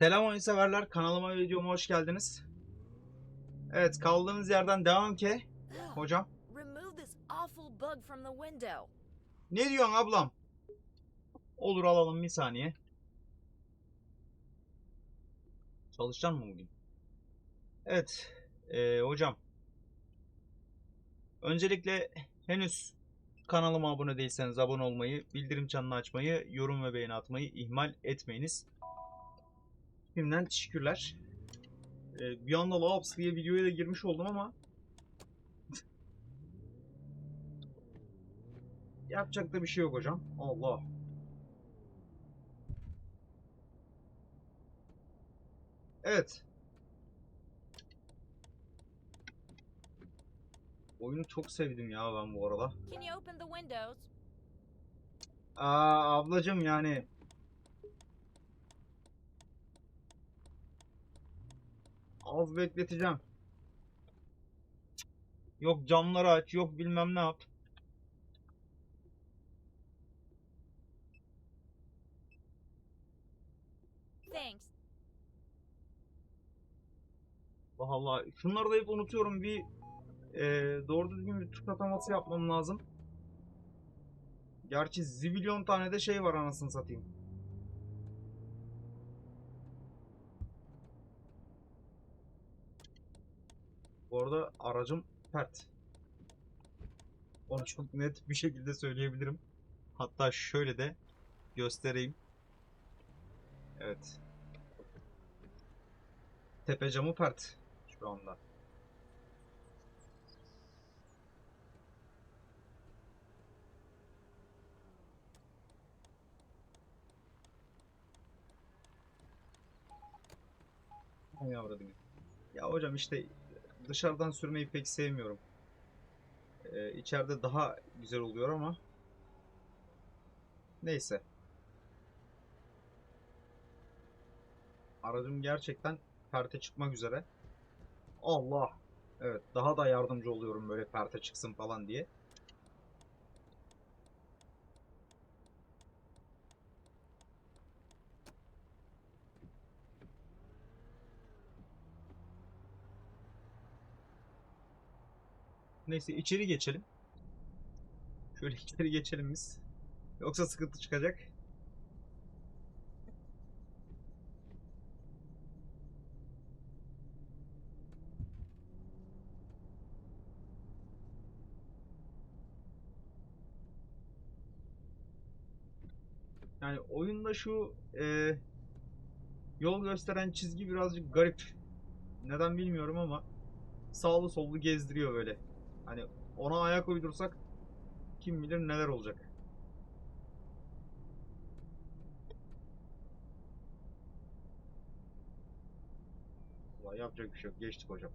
Selam oyun severler. Kanalıma ve videoma hoş geldiniz. Evet kaldığımız yerden devam ki. Hocam. Ne diyorsun ablam? Olur alalım bir saniye. Çalışacaksın mı bugün? Evet. eee, hocam. Öncelikle henüz kanalıma abone değilseniz abone olmayı, bildirim çanını açmayı, yorum ve beğeni atmayı ihmal etmeyiniz. Şimdiden teşekkürler. Eee, bir anda Laops diye videoya da girmiş oldum ama Yapacak da bir şey yok hocam. Allah. Evet. Oyunu çok sevdim ya ben bu arada. Aa ablacım yani. Az bekleteceğim. Yok camları aç, yok bilmem ne yap. Thanks. Allah Allah. Şunları da hep unutuyorum. Bir e, doğru düzgün bir tuş ataması yapmam lazım. Gerçi zibilyon tane de şey var anasını satayım. Bu arada aracım pert. Onu çok net bir şekilde söyleyebilirim. Hatta şöyle de göstereyim. Evet. Tepe camı pert şu anda. Ay yavrum. Ya hocam işte dışarıdan sürmeyi pek sevmiyorum. Ee, içeride daha güzel oluyor ama neyse. Aracım gerçekten perte çıkmak üzere. Allah. Evet, daha da yardımcı oluyorum böyle perte çıksın falan diye. Neyse içeri geçelim. Şöyle içeri geçelim biz. Yoksa sıkıntı çıkacak. Yani oyunda şu e, yol gösteren çizgi birazcık garip. Neden bilmiyorum ama sağlı sollu gezdiriyor böyle. Hani ona ayak uydursak kim bilir neler olacak. Vallahi yapacak bir şey yok. Geçtik hocam.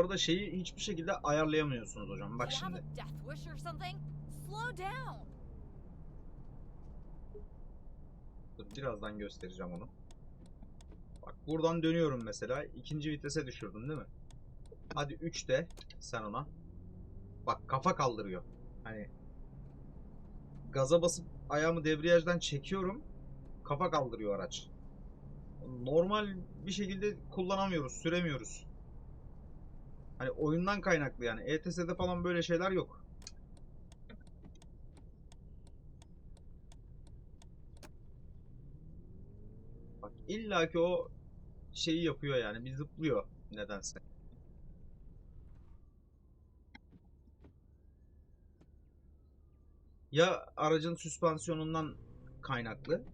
Bu arada şeyi hiçbir şekilde ayarlayamıyorsunuz hocam. Bak şimdi. birazdan göstereceğim onu. Bak buradan dönüyorum mesela. ikinci vitese düşürdün değil mi? Hadi 3 de sen ona. Bak kafa kaldırıyor. Hani gaza basıp ayağımı debriyajdan çekiyorum. Kafa kaldırıyor araç. Normal bir şekilde kullanamıyoruz, süremiyoruz. Hani oyundan kaynaklı yani. ETS'de falan böyle şeyler yok. Bak illaki o şeyi yapıyor yani. Bir zıplıyor nedense. Ya aracın süspansiyonundan kaynaklı.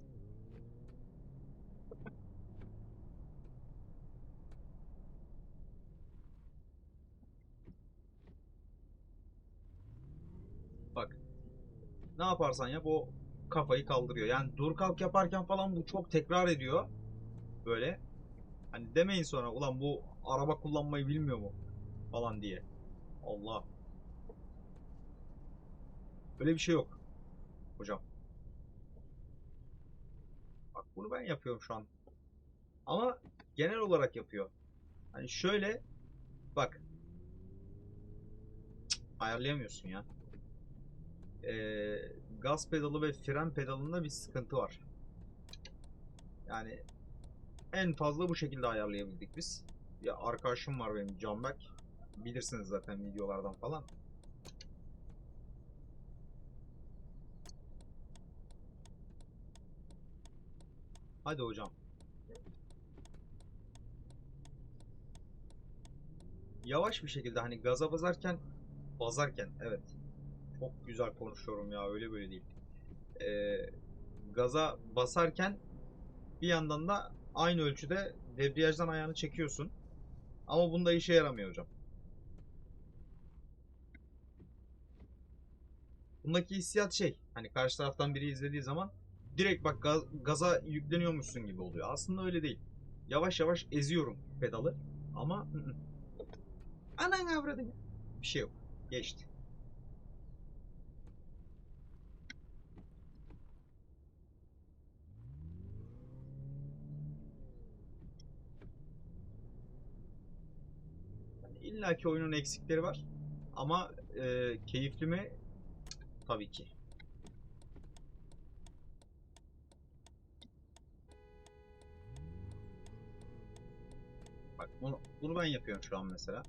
Bak. Ne yaparsan yap o kafayı kaldırıyor. Yani dur kalk yaparken falan bu çok tekrar ediyor. Böyle. Hani demeyin sonra ulan bu araba kullanmayı bilmiyor mu? falan diye. Allah. Öyle bir şey yok. Hocam. Bak bunu ben yapıyorum şu an. Ama genel olarak yapıyor. Hani şöyle bak. Cık, ayarlayamıyorsun ya. Ee, gaz pedalı ve fren pedalında bir sıkıntı var. Yani en fazla bu şekilde ayarlayabildik biz. Ya arkadaşım var benim Canberk. Bilirsiniz zaten videolardan falan. Hadi hocam. Yavaş bir şekilde hani gaza basarken basarken evet. Çok güzel konuşuyorum ya öyle böyle değil. Ee, gaza basarken bir yandan da aynı ölçüde debriyajdan ayağını çekiyorsun. Ama bunda işe yaramıyor hocam. Bundaki hissiyat şey, hani karşı taraftan biri izlediği zaman direkt bak gaz- gaza yükleniyormuşsun gibi oluyor. Aslında öyle değil. Yavaş yavaş eziyorum pedalı ama ı -ı. anan avradını. Bir şey yok. Geçti. İlla ki oyunun eksikleri var. Ama e, keyifli mi? Tabii ki. Bak bunu, bunu ben yapıyorum şu an mesela.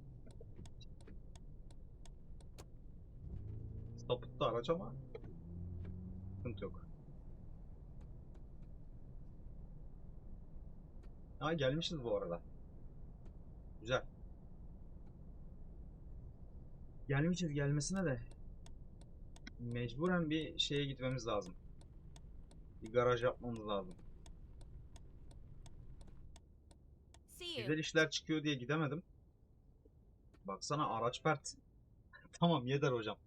Sapıttı araç ama sıkıntı yok. Ha gelmişiz bu arada. Güzel. Gelmişiz gelmesine de mecburen bir şeye gitmemiz lazım. Bir garaj yapmamız lazım. Güzel işler çıkıyor diye gidemedim. Baksana araç pert. tamam yeter hocam.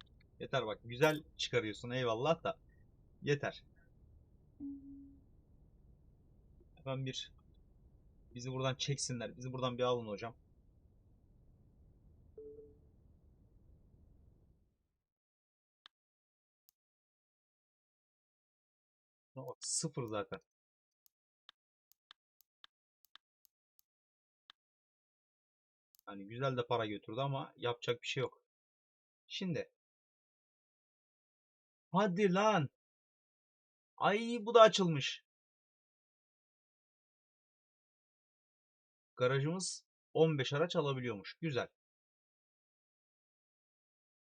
Yeter bak güzel çıkarıyorsun eyvallah da. Yeter. Hemen bir bizi buradan çeksinler. Bizi buradan bir alın hocam. Buna Bak sıfır zaten. Hani güzel de para götürdü ama yapacak bir şey yok. Şimdi. Hadi lan. Ay bu da açılmış. Garajımız 15 araç alabiliyormuş. Güzel.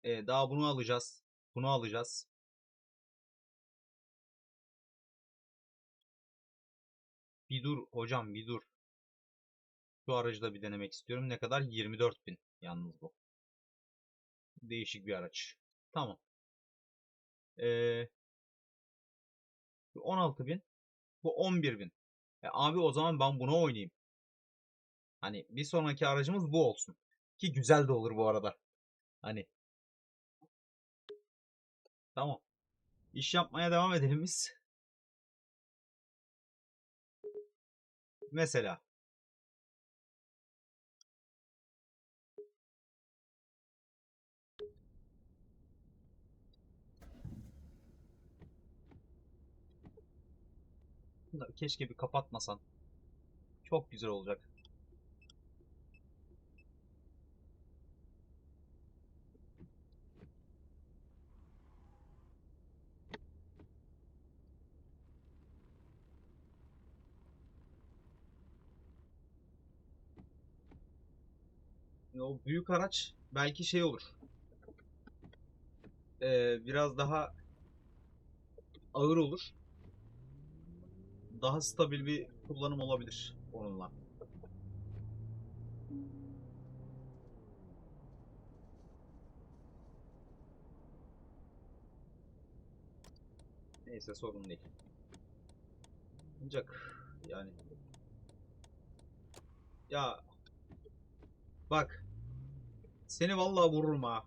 Ee, daha bunu alacağız. Bunu alacağız. Bir dur hocam bir dur. Şu aracı da bir denemek istiyorum. Ne kadar? 24.000 yalnız bu. Değişik bir araç. Tamam. Ee, 16.000. Bu 11.000. E abi o zaman ben buna oynayayım. Hani bir sonraki aracımız bu olsun. Ki güzel de olur bu arada. Hani. Tamam. İş yapmaya devam edelim biz. Mesela. Keşke bir kapatmasan. Çok güzel olacak. O büyük araç belki şey olur. Ee, biraz daha ağır olur. Daha stabil bir kullanım olabilir onunla. Neyse sorun değil. Ancak yani ya bak seni vallahi vururum ha.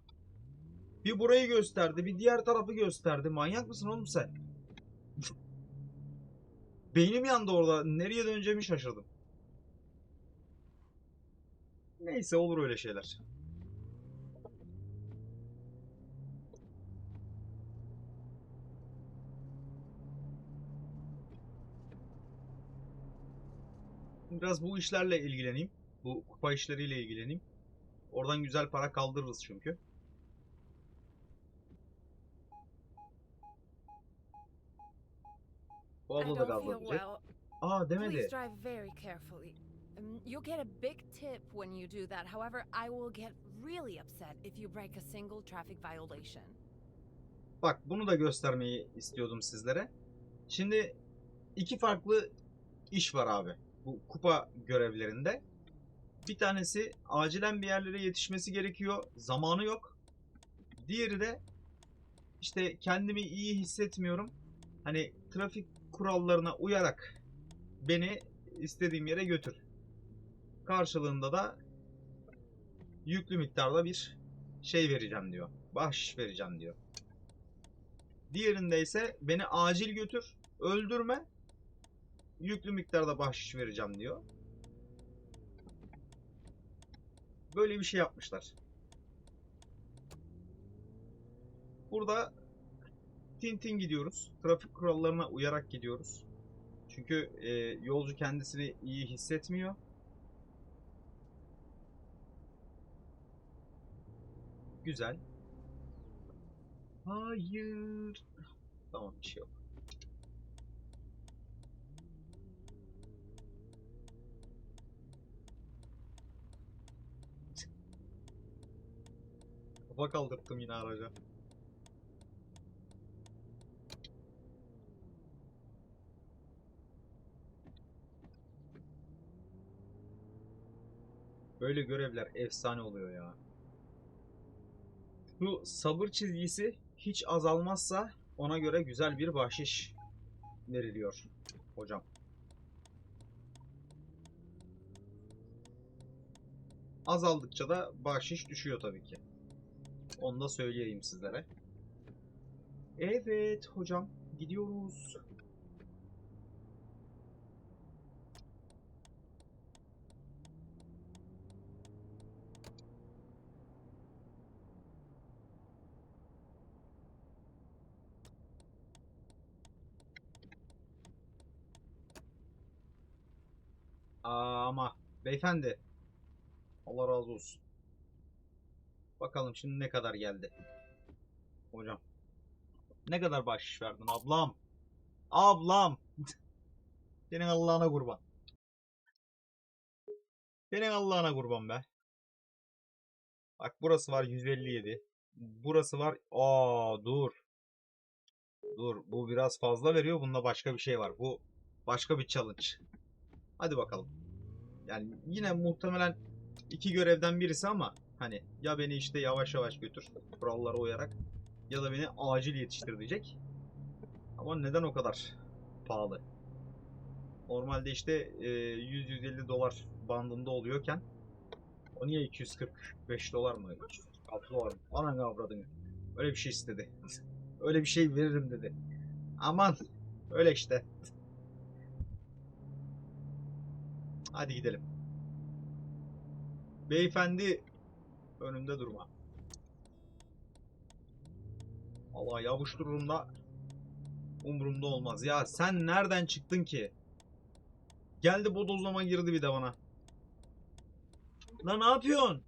Bir burayı gösterdi, bir diğer tarafı gösterdi. Manyak mısın oğlum sen? Beynim yandı orada. Nereye döneceğimi şaşırdım. Neyse olur öyle şeyler. Biraz bu işlerle ilgileneyim. Bu kupa işleriyle ilgileneyim. Oradan güzel para kaldırırız çünkü. Bu abla da well. Aa demedi. Um, you'll get a big tip when you do that. However, I will get really upset if you break a single traffic violation. Bak bunu da göstermeyi istiyordum sizlere. Şimdi iki farklı iş var abi. Bu kupa görevlerinde. Bir tanesi acilen bir yerlere yetişmesi gerekiyor. Zamanı yok. Diğeri de işte kendimi iyi hissetmiyorum. Hani trafik kurallarına uyarak beni istediğim yere götür. Karşılığında da yüklü miktarda bir şey vereceğim diyor. Bahşiş vereceğim diyor. Diğerinde ise beni acil götür, öldürme, yüklü miktarda bahşiş vereceğim diyor. Böyle bir şey yapmışlar. Burada tintin gidiyoruz. Trafik kurallarına uyarak gidiyoruz. Çünkü e, yolcu kendisini iyi hissetmiyor. Güzel. Hayır. Tamam bir şey yok. Kafa kaldırttım yine araca. Böyle görevler efsane oluyor ya. Şu sabır çizgisi hiç azalmazsa ona göre güzel bir bahşiş veriliyor hocam. Azaldıkça da bahşiş düşüyor tabii ki. Onu da söyleyeyim sizlere. Evet hocam gidiyoruz. Ama beyefendi Allah razı olsun. Bakalım şimdi ne kadar geldi. Hocam. Ne kadar bahşiş verdin ablam? Ablam. Senin Allah'ına kurban. Senin Allah'ına kurban be. Bak burası var 157. Burası var. Aa dur. Dur bu biraz fazla veriyor. Bunda başka bir şey var. Bu başka bir challenge. Hadi bakalım. Yani yine muhtemelen iki görevden birisi ama hani ya beni işte yavaş yavaş götür kurallara uyarak ya da beni acil yetiştir diyecek. Ama neden o kadar pahalı? Normalde işte e, 100-150 dolar bandında oluyorken o niye 245 dolar mı? 246 dolar mı? Anan avradını. Öyle bir şey istedi. Öyle bir şey veririm dedi. Aman öyle işte. Hadi gidelim. Beyefendi önümde durma. Allah yavuştururum da umurumda olmaz. Ya sen nereden çıktın ki? Geldi bodozlama girdi bir de bana. Lan ne yapıyorsun?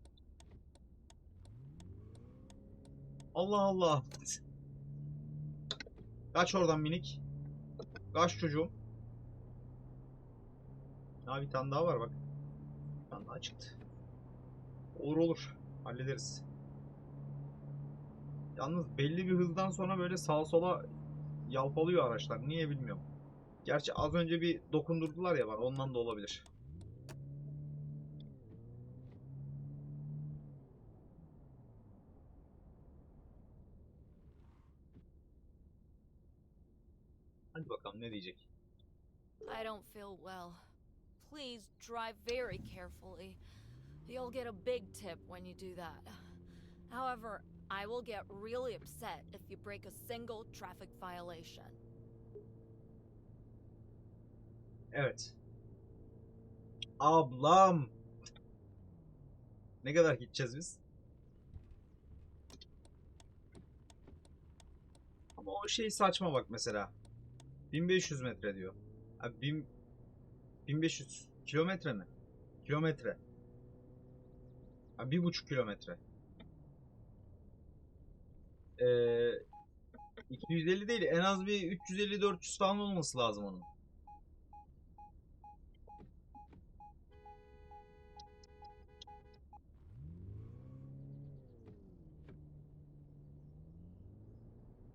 Allah Allah. Kaç oradan minik. Kaç çocuğum. Ha bir tane daha var bak. Bir tane daha çıktı. Olur olur. Hallederiz. Yalnız belli bir hızdan sonra böyle sağa sola yalpalıyor araçlar. Niye bilmiyorum. Gerçi az önce bir dokundurdular ya bana. Ondan da olabilir. Hadi bakalım ne diyecek. I don't feel well. Please drive very carefully. You'll get a big tip when you do that. However, I will get really upset if you break a single traffic violation. Evet. Ablam. Ne kadar gideceğiz biz? Ama o şey saçma bak mesela. 1500 metre diyor. Abi bin- 1500 Kilometre mi? Kilometre. Bir buçuk kilometre. Ee, 250 değil en az bir 350-400 falan olması lazım onun.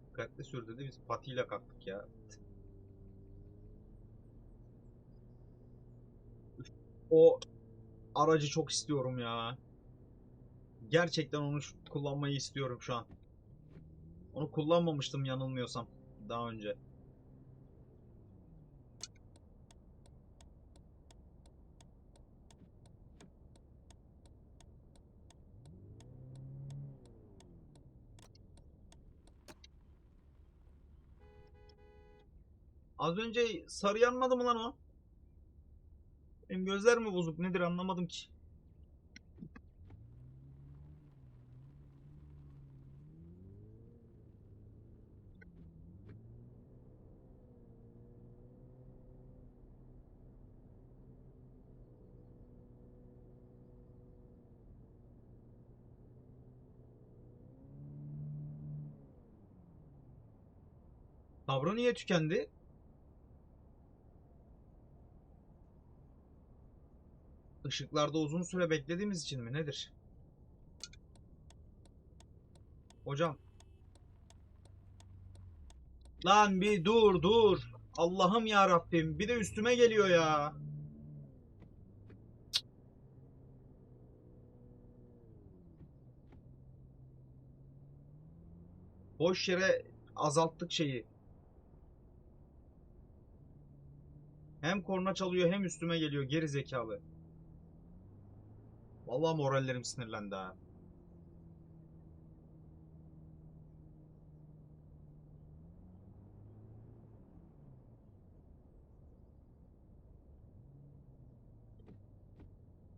Dikkatli sür dedi biz patiyle kalktık ya. O aracı çok istiyorum ya. Gerçekten onu kullanmayı istiyorum şu an. Onu kullanmamıştım yanılmıyorsam daha önce. Az önce sarı yanmadı mı lan o? Benim gözler mi bozuk nedir anlamadım ki. Tavrı niye tükendi? Işıklarda uzun süre beklediğimiz için mi nedir? Hocam. Lan bir dur dur. Allah'ım ya Rabbim bir de üstüme geliyor ya. Boş yere azalttık şeyi. Hem korna çalıyor hem üstüme geliyor geri zekalı. Vallahi morallerim sinirlendi ha.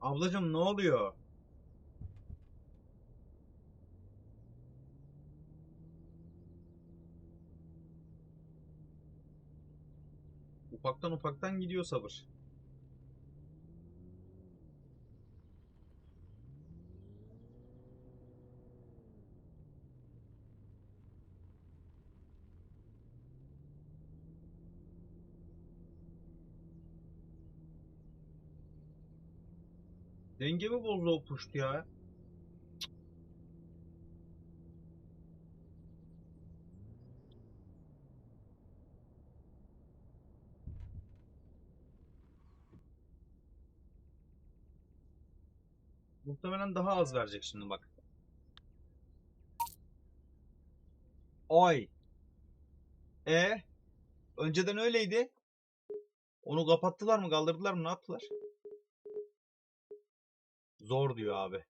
Ablacım ne oluyor? Ufaktan ufaktan gidiyor sabır. Dengemi bozdu o puşt ya. Muhtemelen daha az verecek şimdi bak. Ay. E önceden öyleydi. Onu kapattılar mı, kaldırdılar mı, ne yaptılar? Zor diyor abi.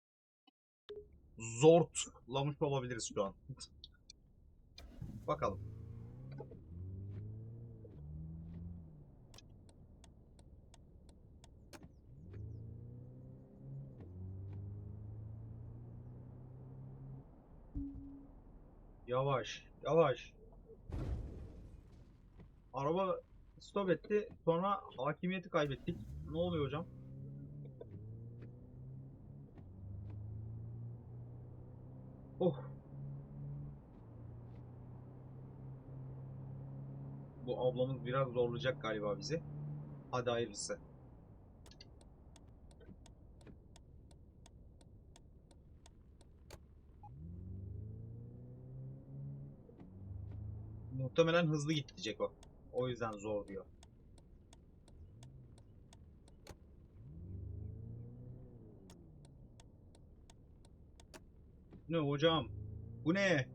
Zortlamış olabiliriz şu an. Bakalım. Yavaş, yavaş. Araba stop etti. Sonra hakimiyeti kaybettik. Ne oluyor hocam? Oh. Bu ablamız biraz zorlayacak galiba bizi. Hadi hayırlısı. Muhtemelen hızlı gidecek o. O yüzden zor diyor. Ne hocam? Bu ne?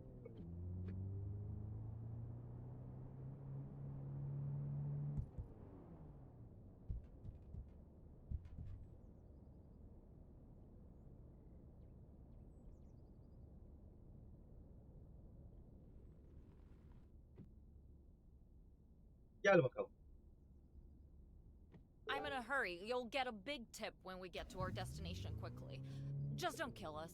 Gel bakalım. I'm in a hurry. You'll get a big tip when we get to our destination quickly. Just don't kill us.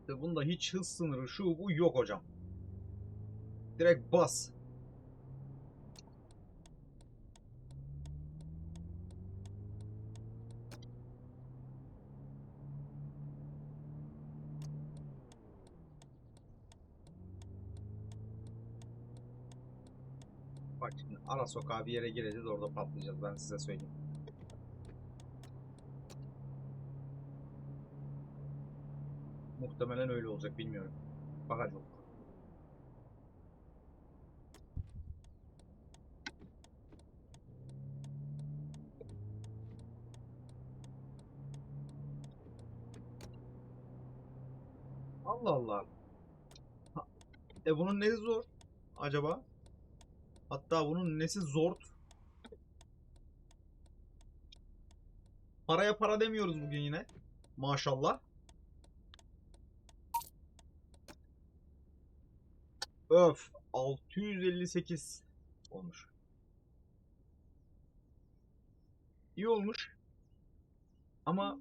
İşte Bunda hiç hız sınırı şu bu yok hocam. Direkt bas. Bak şimdi ara sokağa bir yere gireceğiz orada patlayacağız ben size söyleyeyim. Muhtemelen öyle olacak bilmiyorum. Bagaj yok. Allah Allah. Ha, E bunun nesi zor acaba? Hatta bunun nesi zor? Paraya para demiyoruz bugün yine. Maşallah. Öf 658 olmuş. İyi olmuş. Ama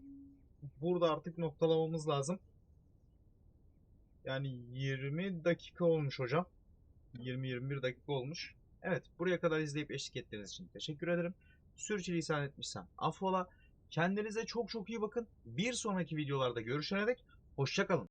burada artık noktalamamız lazım. Yani 20 dakika olmuş hocam. 20-21 dakika olmuş. Evet buraya kadar izleyip eşlik ettiğiniz için teşekkür ederim. Sürçülisan etmişsem affola. Kendinize çok çok iyi bakın. Bir sonraki videolarda görüşene dek hoşçakalın.